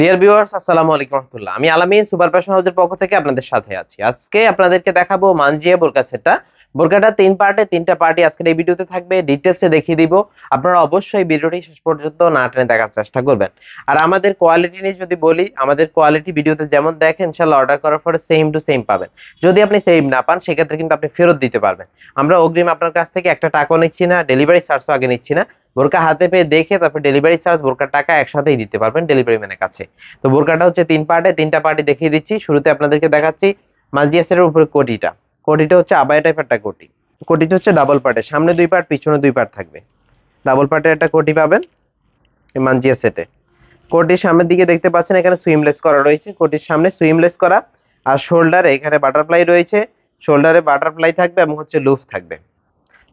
Dear viewers আসসালামু আলাইকুম রহমতুল্লাহ। আমি আলামিন সুপার ফ্যাশন হাউসের পক্ষ থেকে আপনাদের সাথে আছি। আজকে আপনাদেরকে দেখাবো মানজিয়া বোরকা সেটটা। বোরকাটা তিন পার্টে, তিনটা পার্টি আজকের এই ভিডিওতে থাকবে ডিটেলসে দেখিয়ে দিব। আপনারা অবশ্যই ভিডিওটি শেষ পর্যন্ত না টেনে দেখার চেষ্টা করবেন। আর আমাদের কোয়ালিটি নিয়ে যদি বলি, আমাদের কোয়ালিটি ভিডিওতে যেমন দেখেন, ইনশাআল্লাহ অর্ডার করার পরে সেম টু সেম পাবেন। যদি আপনি সেম না পান, সেক্ষেত্রে কিন্তু আপনি ফেরত দিতে পারবেন। আমরা অগ্রিম আপনার কাছ থেকে একটা টাকাও নিচ্ছি না ডেলিভারি চার্জও আগে নিচ্ছি না। বোরকা হাতে পেয়ে দেখে তারপর ডেলিভারি চার্জ বোরকার টাকা একসাথেই দিতে পারবেন ডেলিভারি ম্যানের কাছে। তো বোরকাটা হচ্ছে তিন পার্টে, তিনটা পার্টি দেখিয়ে দিচ্ছি। শুরুতে আপনাদেরকে দেখাচ্ছি মাল্টিয়াসের উপরে কোটিটা। কোটিটা হচ্ছে আবায়া টাইপের একটা কোটি। কোটিটা হচ্ছে ডাবল পার্টে সামনে দুই পার্ট পিছনে দুই পার্ট থাকবে। ডাবল পার্টের একটা কোটি পাবেন মানজিয়া সেটে কোটির সামনের দিকে দেখতে পাচ্ছেন, এখানে সুইমলেস করা রয়েছে। কোটির সামনে সুইমলেস করা। আর শোল্ডারে এখানে বাটারফ্লাই রয়েছে। শোল্ডারে বাটারফ্লাই থাকবে এবং হচ্ছে লুফ থাকবে।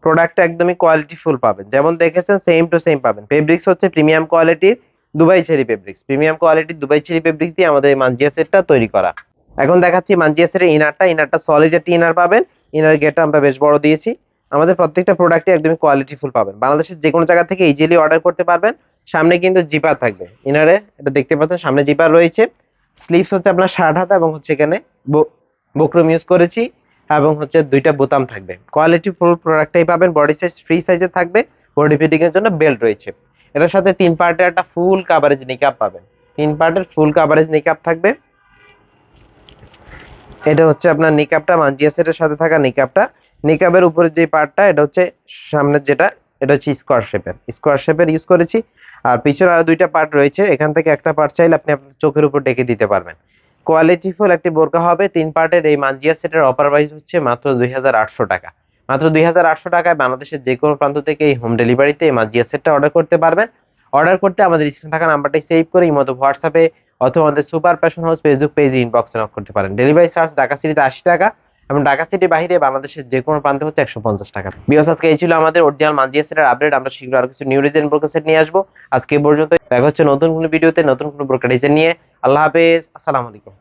প্রোডাক্টটা একদমই কোয়ালিটি ফুল পাবেন। যেমন দেখেছেন সেম টু সেম পাবেন। ফেব্রিক্স হচ্ছে প্রিমিয়াম কোয়ালিটির দুবাই চেরি ফেব্রিক্স প্রিমিয়াম কোয়ালিটির দুবাই চেরি ফেব্রিক্স দিয়ে আমাদের এই মানজিয়া সেটটা তৈরি করা। এখন দেখাচ্ছি মানজিএসের ইনারটা ইনারটা সলিড একটা ইনার পাবেন। ইনার গেটটা আমরা বেশ বড় দিয়েছি। আমাদের প্রত্যেকটা প্রোডাক্টে একদমই কোয়ালিটি ফুল পাবেন। বাংলাদেশের যে কোনো জায়গা থেকে ইজিলি অর্ডার করতে পারবেন। সামনে কিন্তু জিপার থাকবে। ইনারে এটা দেখতে পাচ্ছেন, সামনে জিপার রয়েছে। স্লিভস হচ্ছে আপনার ষাট হাতা এবং হচ্ছে এখানে বকরুম ইউজ করেছি এবং হচ্ছে দুইটা বোতাম থাকবে। কোয়ালিটি ফুল প্রোডাক্টটাই পাবেন। বডি সাইজ ফ্রি সাইজে থাকবে। বডি ফিটিং এর জন্য বেল্ট রয়েছে। এটার সাথে তিন পার্টের একটা ফুল কাভারেজ নিকাপ পাবেন। তিন পার্টের ফুল কাভারেজ নিকাপ থাকবে। এটা হচ্ছে আপনার নিকাপটা মানজিয়া সেটের সাথে থাকা নিকাপটা নিকাবের উপরে যে পার্টটা এটা হচ্ছে সামনের যেটা, এটা হচ্ছে স্কোয়ার শেপের স্কোয়ার শেপের ইউজ করেছি। আর পিছনে আরও দুইটা পার্ট রয়েছে। এখান থেকে একটা পার্ট চাইলে আপনি আপনার চোখের উপর ডেকে দিতে পারবেন। কোয়ালিটিফুল একটি বোরকা হবে। তিন পার্টের এই মানজিয়া সেটের অফার প্রাইস হচ্ছে মাত্র দুই হাজার আটশো টাকা। মাত্র দুই হাজার আটশো টাকায় বাংলাদেশের যে কোনো প্রান্ত থেকে এই হোম ডেলিভারিতে এই মানজিয়া সেটটা অর্ডার করতে পারবেন। অর্ডার করতে আমাদের স্ক্রিনে থাকা নাম্বারটাই সেভ করে এই মতো হোয়াটসঅ্যাপে অথবা আমাদের সুপার প্যাশন হাউস ফেসবুক পেজে ইনবক্সে নক করতে পারেন। ডেলিভারি চার্জ ঢাকা সিটিতে আশি টাকা এবং ঢাকা সিটির বাইরে বাংলাদেশের যে কোনো প্রান্তে হচ্ছে একশো পঞ্চাশ টাকা। বিকজ আজকে এই ছিল আমাদের অরিজিনাল মানজিয়াসের আপডেট আমরা শীঘ্র আরও কিছু নিউ ডিজাইন ব্রোকার সেট নিয়ে আসব। আজকে পর্যন্ত দেখা হচ্ছে নতুন কোনো ভিডিওতে নতুন কোনো ব্রোকার নিয়ে। আল্লাহ হাফেজ। আসসালামু আলাইকুম